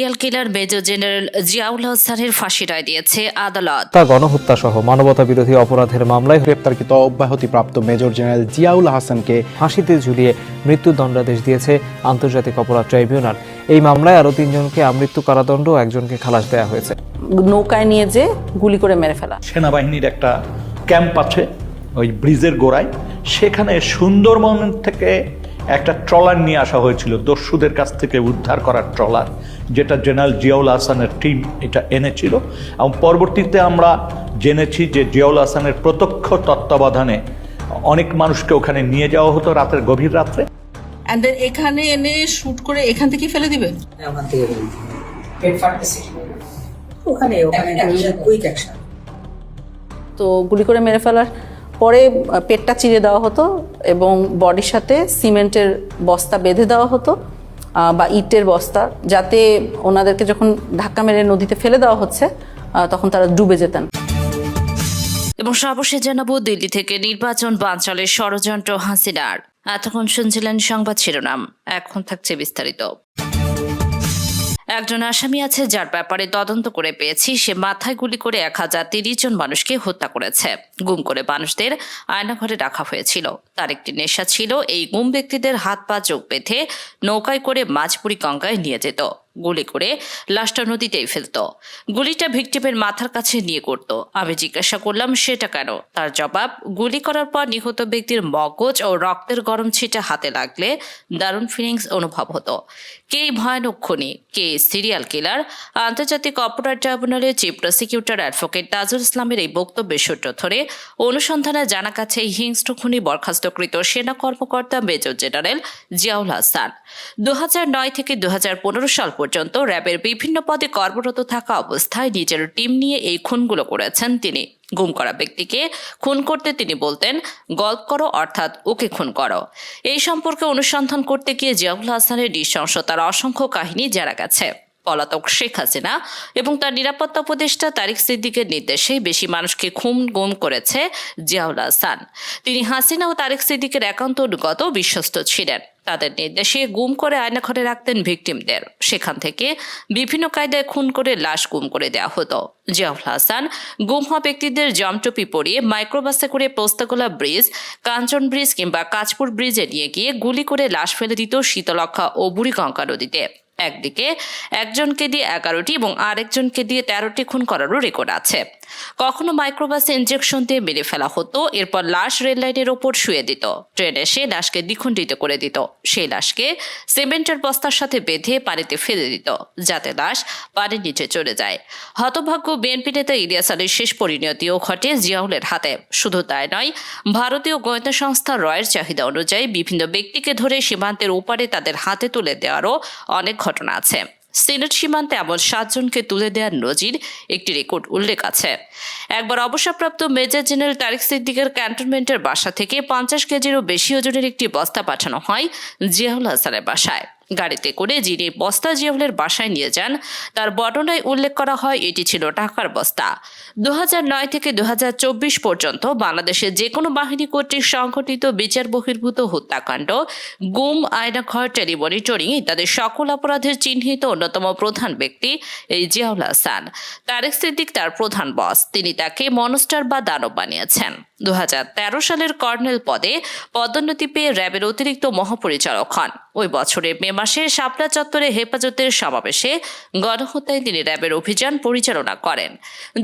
Serial killer major general Ziaul হাসানের ফাঁসি রায় দিয়েছে আদালত। হত্যা গণহত্যা সহ মানবতা বিরোধী অপরাধের মামলায় গ্রেপ্তারকৃত অব্যাহতিপ্রাপ্ত মেজর জেনারেল জিয়াউল হাসানকে ফাঁসিতে ঝুলিয়ে মৃত্যুদণ্ডাদেশ দিয়েছে আন্তর্জাতিক অপরাধ ট্রাইব্যুনাল। এই মামলায় আরও তিনজনকে আমৃত্যু কারাদণ্ড একজনকে খালাস দেওয়া হয়েছে। নৌকায় নিয়ে যে গুলি করে মেরে ফেলা। সেনাবাহিনীর একটা ক্যাম্প আছে ওই ব্রিজের গোড়ায়। সেখানে সুন্দরবন থেকে একটা ট্রলার নিয়ে আসা হয়েছিল দস্যুদের কাছ থেকে উদ্ধার করার ট্রলার যেটা জেনারেল জিয়াউল হাসানের টিম এটা এনেছিল। এবং পরবর্তীতে আমরা জেনেছি যে জিয়াউল হাসানের প্রত্যক্ষ তত্ত্বাবধানে অনেক মানুষকে ওখানে নিয়ে যাওয়া হতো রাতের গভীর রাত্রে। অ্যান্ড দেন এখানে এনে শুট করে এখান থেকে ফেলে দিবে? হ্যাঁ, ওখান থেকে বেরিয়ে পেট ফাটতেছে ওখানে ওখানে কুইক অ্যাকশন তো গুলি করে মেরে ফেলার পরে পেটটা চিরে দেওয়া হতো এবং বডির সাথে সিমেন্টের বস্তা বেঁধে দেওয়া হতো বা ইটের বস্তা, যাতে ওনাদেরকে যখন ধাক্কা মেরে নদীতে ফেলে দেওয়া হচ্ছে তখন তারা ডুবে যেতেন। এবং সর্বশেষ জানাব দিল্লি থেকে নির্বাচন বানচালের ষড়যন্ত্র হাসিনার। এতক্ষণ শুনছিলেন সংবাদ শিরোনাম, এখন থাকছে বিস্তারিত। একজন আসামি আছে, যার ব্যাপারে তদন্ত করে পেয়েছি। সে মাথায় গুলি করে এক হাজার তিরিশ জন মানুষকে হত্যা করেছে। গুম করে মানুষদের আয়নাঘরে রাখা হয়েছিল। তার একটি নেশা ছিল, এই গুম ব্যক্তিদের হাত পা চোখ বেঁধে নৌকায় করে মাঝপুরি গঙ্গায় নিয়ে যেত। গুলি করে লাশটা নদীতেই ফেলত। গুলিটা ভিকটিমের মাথার কাছে নিয়ে করত আমি জিজ্ঞাসা করলাম, সেটা কেন? তার জবাব, গুলি করার পর নিহত ব্যক্তির মগজ ও রক্তের গরম ছিটা হাতে লাগলে দারুণ ফিলিংস অনুভব হতো। কে ভয়ানক খুনি? কে সিরিয়াল কিলার আন্তর্জাতিক অপরাধ ট্রাইব্যুনালের চিফ প্রসিকিউটর অ্যাডভোকেট তাজুল ইসলামের এই বক্তব্যের সূত্র ধরে, অনুসন্ধানে জানা গেছে, হিংস্র খুনি বরখাস্তকৃত সেনা কর্মকর্তা মেজর জেনারেল জিয়াউল হাসান। দু থেকে দু হাজার পনেরো সাল পর্যন্ত র্যাবের বিভিন্ন পদে কর্মরত থাকা অবস্থায় নিজের টিম নিয়ে এই খুনগুলো করেছেন তিনি। গুম করা ব্যক্তিকে খুন করতে তিনি বলতেন, গল্প করো, অর্থাৎ ওকে খুন করো। এই সম্পর্কে অনুসন্ধান করতে গিয়ে জিয়াউল হাসানের নৃশংসতার অসংখ্য কাহিনী জানা গেছে। পলাতক শেখ হাসিনা এবং তার নিরাপত্তা উপদেষ্টা তারিক সিদ্দিকের নির্দেশেই বেশি মানুষকে খুন গুম করেছে জিয়াউল হাসান। তিনি হাসিনা ও তারিক সিদ্দিকের একান্ত অনুগত বিশ্বস্ত ছিলেন। তাদের নির্দেশে গুম করে আয়নাঘরে রাখতেন ভিকটিমদের। সেখান থেকে বিভিন্ন কায়দায় খুন করে লাশ গুম করে দেওয়া হতো। জিয়াউল হাসান, গুম হওয়া ব্যক্তিদের জমটপি পরিয়ে মাইক্রোবাসে করে পোস্তাগোলা ব্রিজ, কাঞ্চন ব্রিজ কিংবা কাঁচপুর ব্রিজে নিয়ে গিয়ে গুলি করে লাশ ফেলে দিত শীতলক্ষা ও বুড়িগঙ্গা নদীতে। একদিকে, একজনকে দিয়ে এগারোটি এবং আরেকজনকে দিয়ে তেরোটি খুন করারও রেকর্ড আছে। কখনো মাইক্রোবাসে ইঞ্জেকশন দিয়ে মেরে ফেলা হতো, এরপর লাশ রেল লাইনের ওপর শুয়ে দিত। ট্রেন এসে লাশকে দ্বিখণ্ডিত করে দিত। সেই লাশকে সিমেন্টের বস্তার সাথে বেঁধে পানিতে ফেলে দিত, যাতে লাশ পানির নিচে চলে যায়। হতভাগ্য বিএনপি নেতা ইলিয়াস আলীর শেষ পরিণতিও ঘটে জিয়াউলের হাতে। শুধু তাই নয়, ভারতীয় গোয়েন্দা সংস্থা রয়ের চাহিদা অনুযায়ী বিভিন্ন ব্যক্তিকে ধরে সীমান্তের ওপারে তাদের হাতে তুলে দেওয়ারও অনেক ঘটনা আছে। সিনেট সীমান্তে এমন সাতজনকে তুলে দেওয়ার নজির একটি রেকর্ড উল্লেখ আছে। একবার অবসরপ্রাপ্ত মেজর জেনারেল তারিক সিদ্দিকের ক্যান্টনমেন্টের বাসা থেকে পঞ্চাশ কেজিরও বেশি ওজনের একটি বস্তা পাঠানো হয় জিয়াউল হাসানের বাসায়। গাড়িতে করে যিনি বস্তা জিয়াউলের বাসায় নিয়ে যান, তার বর্ণনায় উল্লেখ করা হয়, এটি ছিল টাকার বস্তা। দু নয় থেকে দু হাজার চব্বিশ পর্যন্ত বাংলাদেশের যে কোনো বাহিনী কর্তৃক সংঘটিত বিচার বহির্ভূত হত্যাকাণ্ড, গুম আয়নাঘর টেলিমনিটরিং ইত্যাদি সকল অপরাধের চিহ্নিত অন্যতম প্রধান ব্যক্তি এই জিয়াউল হাসান। তারেক সিদ্দিক তার প্রধান বস। তিনি তাকে মনস্টার বা দানব বানিয়েছেন। দু হাজার তেরো সালের কর্নেল পদে পদোন্নতি পেয়ে র্যাবের অতিরিক্ত মহাপরিচালক হন। ওই বছরের মে মাসে শাপলা চত্বরে হেফাজতের সমাবেশে গণহত্যায় তিনি র্যাবের অভিযান পরিচালনা করেন।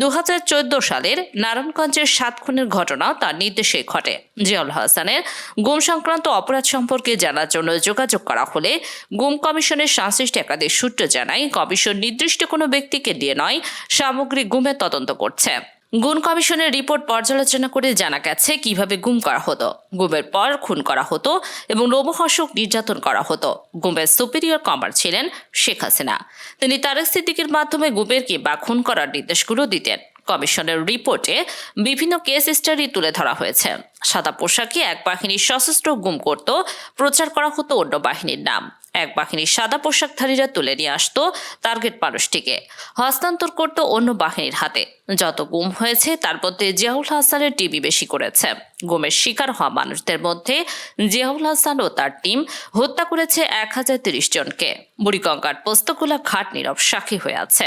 দু হাজার চোদ্দ সালের নারায়ণগঞ্জের সাত খুনের ঘটনা তার নির্দেশে ঘটে। জিয়াউল হাসানের গুম সংক্রান্ত অপরাধ সম্পর্কে জানার জন্য যোগাযোগ করা হলে গুম কমিশনের সংশ্লিষ্ট একাধিক সূত্র জানায়, কমিশন নির্দিষ্ট কোনো ব্যক্তিকে দিয়ে নয়, সামগ্রিক গুমের তদন্ত করছে। গুণ কমিশনের রিপোর্ট পর্যালোচনা করে জানা গেছে কীভাবে গুম করা হতো। গুমের পর খুন করা হতো এবং লোমহর্ষক নির্যাতন করা হতো। গুমের সুপিরিয়র কমার ছিলেন শেখ হাসিনা। তিনি তারেক সিদ্দিকের মাধ্যমে গুমের বা খুন করার নির্দেশগুলো দিতেন। কমিশনের রিপোর্টে বিভিন্ন কেস স্টাডি তুলে ধরা হয়েছে। সাদা পোশাকে এক বাহিনীর সশস্ত্র গুম করত, প্রচার করা হতো অন্য বাহিনীর নাম। এক বাহিনীর সাদা পোশাকধারীরা তুলে নিয়ে আসতো টার্গেট মানুষটিকে। হস্তান্তর করত অন্য বাহিনীর হাতে। যত গুম হয়েছে, তার মধ্যে জিয়াউল হাসানের টিভি বেশি করেছে। গুমের শিকার হওয়া মানুষদের মধ্যে জিয়াউল হাসান ও তার টিম হত্যা করেছে এক হাজার তিরিশ জনকে। বুড়িগঙ্গার পোস্তকুলা ঘাট নীরব সাক্ষী হয়ে আছে।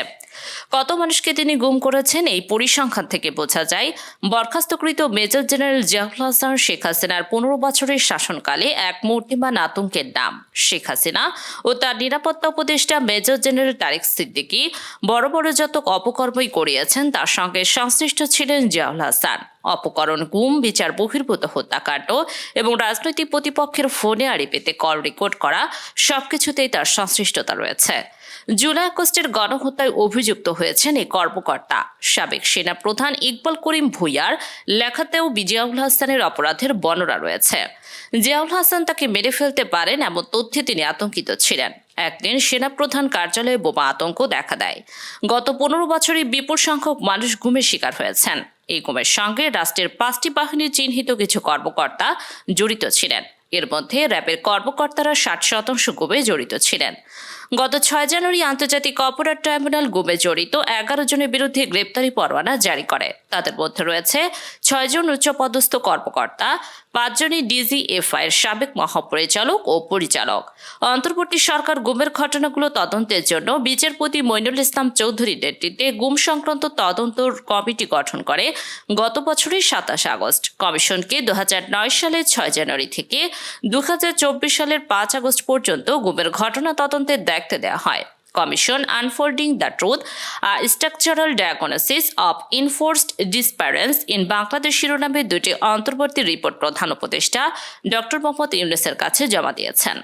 কত মানুষকে তিনি গুম করেছেন এই পরিসংখ্যান থেকে বোঝা যায়। বরখাস্তকৃত মেজর জেনারেল জিয়াউল হাসান, শেখ হাসিনার পনেরো বছরের শাসনকালে এক মূর্তিমান আতঙ্কের নাম শেখ হাসিনা ও তার নিরাপত্তা উপদেষ্টা মেজর জেনারেল তারেক সিদ্দিকী বড় বড় যত অপকর্মই করিয়েছেন, তার সঙ্গে সংশ্লিষ্ট ছিলেন জিয়াউল হাসান। অপকরণ, গুম, বিচার, বহির্ভূত হত্যাকাণ্ড এবং রাজনৈতিক প্রতিপক্ষের ফোনে আড়ি পেতে কল রেকর্ড করা সবকিছুতেই তার সংশ্লিষ্টতা রয়েছে। জুলাই আগস্টের গণহত্যায় অভিযুক্ত হয়েছেন এই কর্মকর্তা। সাবেক সেনা প্রধান ইকবাল করিম ভুইয়ার লেখাতেও জিয়াউল হাসানের অপরাধের বর্ণনা রয়েছে। জিয়াউল হাসান তাকে মেরে ফেলতে পারেন এমন তথ্যে তিনি আতঙ্কিত ছিলেন। একদিন সেনাপ্রধান কার্যালয়ে বোমা আতঙ্ক দেখা দেয়। গত পনেরো বছরে বিপুল সংখ্যক মানুষ ঘুমের শিকার হয়েছেন। এই গুমের সঙ্গে রাষ্ট্রের পাঁচটি বাহিনীর চিহ্নিত কিছু কর্মকর্তা জড়িত ছিলেন। এর মধ্যে র্যাবের কর্মকর্তারা ষাট শতাংশ গুমে জড়িত ছিলেন। গত ছয় জানুয়ারি আন্তর্জাতিক অপরাধ ট্রাইব্যুনাল গুমে জড়িত এগারো জনের বিরুদ্ধে গ্রেপ্তারি পরোয়ানা জারি করে। তাদের মধ্যে রয়েছে ছয়জন উচ্চপদস্থ কর্মকর্তা পাঁচজনই ডিজিএফআই এর সাবেক মহাপরিচালক ও পরিচালক। অন্তর্বর্তী সরকার গুমের ঘটনাগুলো তদন্তের জন্য বিচারপতি মইনুল ইসলাম চৌধুরীর নেতৃত্বে গুম সংক্রান্ত তদন্ত কমিটি গঠন করে গত বছরের সাতাশ আগস্ট। কমিশনকে দু হাজার নয় সালের ছয় জানুয়ারি থেকে দু হাজার চব্বিশ সালের পাঁচ আগস্ট পর্যন্ত গুমের ঘটনা তদন্তের দায়িত্ব দেওয়া হয় commission unfolding the truth structural diagnosis of enforced disappearance in Bangladesh শিরোনামে দুটি অন্তর্বর্তী রিপোর্ট প্রধান উপদেষ্টা ডক্টর মোহাম্মদ ইউনুসের কাছে জমা দিয়েছেন।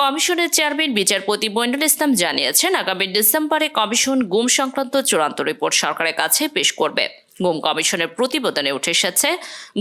কমিশনের চেয়ারম্যান বিচারপতি মইনুল ইসলাম জানিয়েছেন, আগামী ডিসেম্বরে কমিশন গুম সংক্রান্ত চূড়ান্ত রিপোর্ট সরকারের কাছে পেশ করবে। গুম কমিশনের প্রতিবেদনে উঠে এসেছে,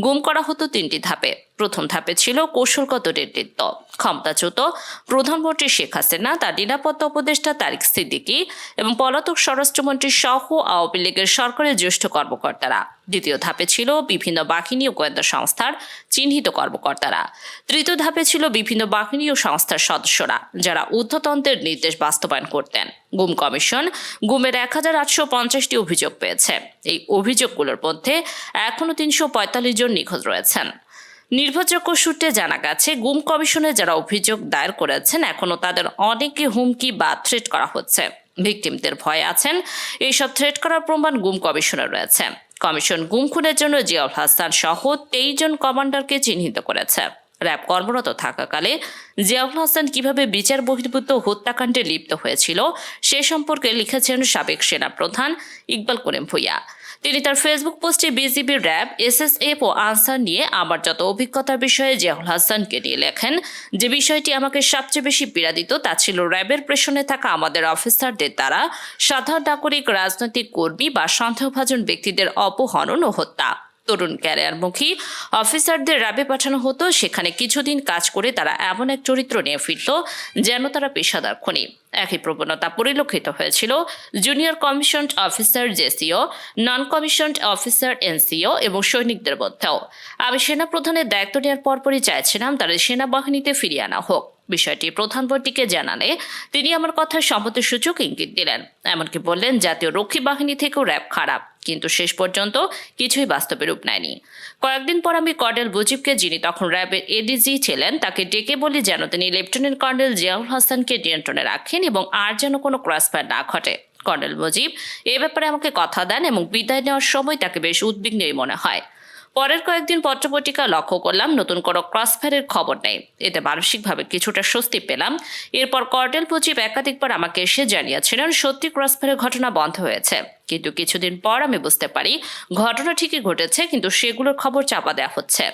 গুম করা হতো তিনটি ধাপে। প্রথম ধাপে ছিল কৌশলগত নেতৃত্ব। ক্ষমতাচ্যুত প্রধানমন্ত্রী শেখ হাসিনা, তার নিরাপত্তা উপদেষ্টা তারিক সিদ্দিকি এবং পলাতক স্বরাষ্ট্রমন্ত্রী সহ আওয়ামী লীগের সরকারের জ্যেষ্ঠ কর্মকর্তারা। দ্বিতীয় ধাপে ছিল বিভিন্ন বাহিনী ও গোয়েন্দা সংস্থার চিহ্নিত কর্মকর্তারা। তৃতীয় ধাপে ছিল বিভিন্ন বাহিনী ও সংস্থার সদস্যরা, যারা ঊর্ধ্বতন্ত্রের নির্দেশ বাস্তবায়ন করতেন। গুম কমিশন গুমের এক হাজার আটশো পঞ্চাশটি অভিযোগ পেয়েছে। এই অভিযোগগুলোর মধ্যে এখনও তিনশো পঁয়তাল্লিশ জন নিখোঁজ রয়েছেন। নির্ভরযোগ্য সূত্রে জানা গেছে, গুম কমিশনে যারা অভিযোগ দায়ের করেছেন এখনও তাদের অনেকে হুমকি বা থ্রেট করা হচ্ছে। ভিকটিমদের ভয়ে আছেন, এইসব থ্রেট করার প্রমাণ গুম কমিশনে রয়েছে। কমিশন গুম খুনের জন্য জিয়াউল হাসান সহ তেইশ জন কমান্ডারকে চিহ্নিত করেছে। র্যাব কর্মরত থাকাকালে জিয়াউল হাসান কীভাবে বিচার বহির্ভূত হত্যাকাণ্ডে লিপ্ত হয়েছিল সে সম্পর্কে লিখেছেন সাবেক সেনা প্রধান ইকবাল করিম ভুইয়া। তিনি তার ফেসবুক পোস্টে BGB RAB S S SSF ও আনসার নিয়ে আমার যত অভিজ্ঞতার বিষয়ে জিয়াউল হাসানকে নিয়ে লেখেন। যে বিষয়টি আমাকে সবচেয়ে বেশি পীড়া দিত, তা ছিল র্যাবের প্রেশনে থাকা আমাদের অফিসারদের দ্বারা সাধারণ নাগরিক, রাজনৈতিক কর্মী বা সন্দেহভাজন ব্যক্তিদের অপহরণ ও হত্যা। তরুণ ক্যারিয়ারমুখী। অফিসারদের র্যাবে পাঠানো হতো, সেখানে কিছুদিন কাজ করে তারা এমন এক চরিত্র নিয়ে ফিরত, যেন তারা পেশাদার খনি। একই প্রবণতা পরিলক্ষিত হয়েছিল junior commission officer JCO non commission officer NCO এবং সৈনিকদের মধ্যেও। আমি সেনাপ্রধানের দায়িত্ব নেওয়ার পরপরই চাইছিলাম তাদের সেনাবাহিনীতে ফিরিয়ে আনা হোক। বিষয়টি প্রধান প্রধানমন্ত্রীকে জানালে তিনি আমার কথার সম্মতিসূচক ইঙ্গিত দিলেন। এমনকি বললেন, জাতীয় রক্ষী বাহিনী থেকেও র্যাব খারাপ। কিন্তু শেষ পর্যন্ত কিছুই বাস্তবে রূপ নেয়নি। কয়েকদিন পর আমি কর্নেল মুজিবকে যিনি তখন র্যাবের এডিজি ছিলেন, তাকে ডেকে বলি যেন তিনি লেফটেন্যান্ট কর্নেল জিয়াউল হাসানকে নিয়ন্ত্রণে রাখেন এবং আর যেন কোনো ক্রসফায়ার না ঘটে। কর্নেল মুজিব এ ব্যাপারে আমাকে কথা দেন এবং বিদায় নেওয়ার সময় তাকে বেশ উদ্বিগ্নই মনে হয়। পরের কয়েকদিন পত্রপত্রিকা লক্ষ্য করলাম, নতুন কোনো ক্রসফায়ারের খবর নেই। এতে মানসিকভাবে কিছুটা স্বস্তি পেলাম। এরপর কর্নেল মুজিব একাধিকবার আমাকে এসে জানিয়েছিলেন, সত্যি ক্রসফায়ারের ঘটনা বন্ধ হয়েছে। কিন্তু কিছুদিন পর আমি বুঝতে পারি, ঘটনা ঠিকই ঘটেছে, কিন্তু সেগুলোর খবর চাপা দেওয়া হচ্ছে।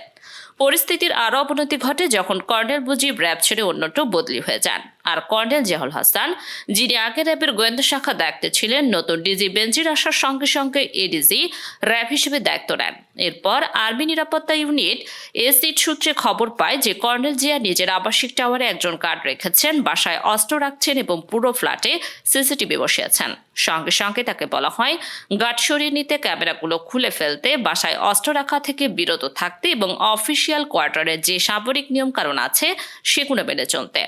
পরিস্থিতির আরও অবনতি ঘটে যখন কর্নেল মুজিব র্যাব ছেড়ে অন্যত্র বদলি হয়ে যান। আর কর্নেল জিয়াউল হাসান, যিনি আগে র্যাবের গোয়েন্দা শাখা দায়িত্বে ছিলেন, নতুন ডিজি বেঞ্জির আসার সঙ্গে সঙ্গে এডিজি র্যাব হিসেবে দায়িত্ব নেন। এরপর আর্মি নিরাপত্তা ইউনিট এসিড সূত্রে খবর পায় যে কর্নেল জিয়া নিজের আবাসিক টাওয়ারে একজন গার্ড রেখেছেন, বাসায় অস্ত্র রাখছেন এবং পুরো ফ্ল্যাটে সিসিটিভি বসিয়েছেন। সঙ্গে সঙ্গে তাকে বলা হয়, গার্ড সরিয়ে নিতে ক্যামেরাগুলো খুলে ফেলতে, বাসায় অস্ত্র রাখা থেকে বিরত থাকতে এবং অফিসিয়াল কোয়ার্টারের যে সামরিক নিয়মকানুন আছে, সেগুলো মেনে চলতে।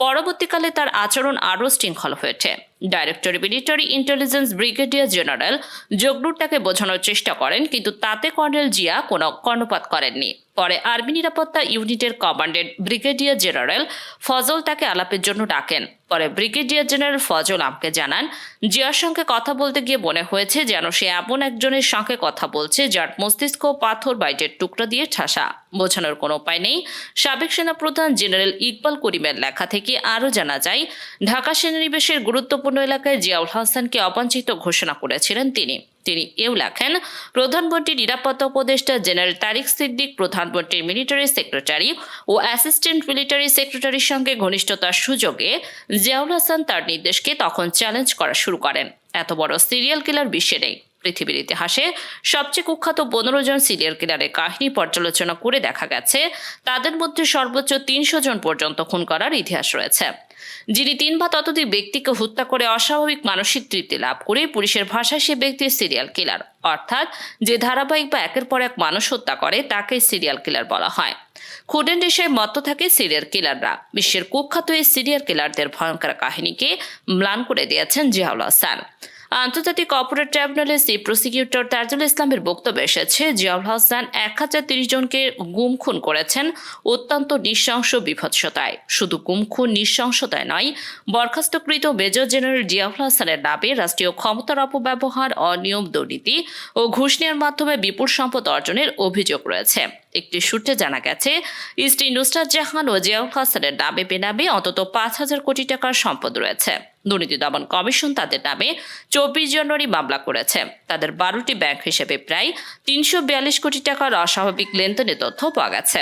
পরবর্তীকালে তার আচরণ আরও শৃঙ্খল হয়েছে। Director military intelligence brigadier general জগরুর তাকে বোঝানোর চেষ্টা করেন, কিন্তু তাতে কর্নেল জিয়া কোনো কর্ণপাত করেননি। পরে আর্মি নিরাপত্তা ইউনিটের কমান্ডেন্ট ব্রিগেডিয়ার জেনারেল ফজল তাকে আলাপের জন্য ডাকেন। পরে ব্রিগেডিয়ার জেনারেল ফজল আমকে জানান, জিয়ার সঙ্গে কথা বলতে গিয়ে মনে হয়েছে যেন সে এমন একজনের সঙ্গে কথা বলছে যার মস্তিষ্ক পাথর বাইটের টুকরা দিয়ে ঠাসা। বোঝানোর কোনো উপায় নেই। সাবেক সেনাপ্রধান জেনারেল ইকবাল করিমের লেখা থেকে আরও জানা যায়, ঢাকা সেনানিবেশের গুরুত্বপূর্ণ এলাকায় জিয়াউল হাসানকে অবাঞ্ছিত ঘোষণা করেছিলেন তিনি। তিনি এও লেখেন প্রধানমন্ত্রীর নিরাপত্তা উপদেষ্টা জেনারেল তারিক সিদ্দিক, প্রধানমন্ত্রীর মিলিটারি সেক্রেটারি ও অ্যাসিস্ট্যান্ট মিলিটারি সেক্রেটারির সঙ্গে ঘনিষ্ঠতার সুযোগে জিয়াউল হাসান তার নির্দেশকে তখন চ্যালেঞ্জ করা শুরু করেন। এত বড় সিরিয়াল কিলার বিশ্বে নেই। পৃথিবীর ইতিহাসে সবচেয়ে কুখ্যাত পনেরো জন সিরিয়াল কিলারের কাহিনী পর্যালোচনা করে দেখা গেছে। তাদের মধ্যে সর্বোচ্চ তিনশো জন পর্যন্ত খুন করার ইতিহাস রয়েছে। যিনি তিন বা ততোধিক ব্যক্তিকে হত্যা করে অস্বাভাবিক মানসিক তৃপ্তি লাভ করে পুলিশের ভাষায় সে ব্যক্তি সিরিয়াল কিলার অর্থাৎ যে ধারাবাহিক বা একের পর এক মানুষ হত্যা করে তাকে সিরিয়াল কিলার বলা হয়। খুডেন দেশের মত থাকে সিরিয়াল কিলাররা বিশ্বের কুখ্যাত এই সিরিয়াল কিলারদের ভয়ঙ্কর কাহিনীকে ম্লান করে দিয়েছেন জিয়াউল হাসান। আন্তর্জাতিক অপারেট ট্রাইব্যুনালের চিফ প্রসিকিউটর তাজুল ইসলামের বক্তব্য এসেছে, জিয়াউল হাসান এক হাজার তিরিশ জনকে গুম খুন করেছেন অত্যন্ত নৃশংস বিভৎসতায়। শুধু গুম খুন নৃশংসতায় নয়, বরখাস্তকৃত মেজর জেনারেল জিয়াউল হাসানের নামে রাষ্ট্রীয় ক্ষমতার অপব্যবহার, অনিয়ম, দুর্নীতি ও ঘুষ নেওয়ার মাধ্যমে বিপুল সম্পদ অর্জনের অভিযোগ রয়েছে। একটি সূত্রে জানা গেছে ইস্টি নুসরাত জাহান ও জিয়াউল হাসানের নামে বেনামে অন্তত পাঁচ হাজার কোটি টাকার সম্পদ রয়েছে। দুর্নীতি দমন কমিশন তাদের নামে চব্বিশ জানুয়ারি মামলা করেছে। তাদের বারোটি ব্যাংক হিসেবে প্রায় তিনশো বিয়াল্লিশ কোটি টাকার অস্বাভাবিক লেনদেনের তথ্য পাওয়া গেছে।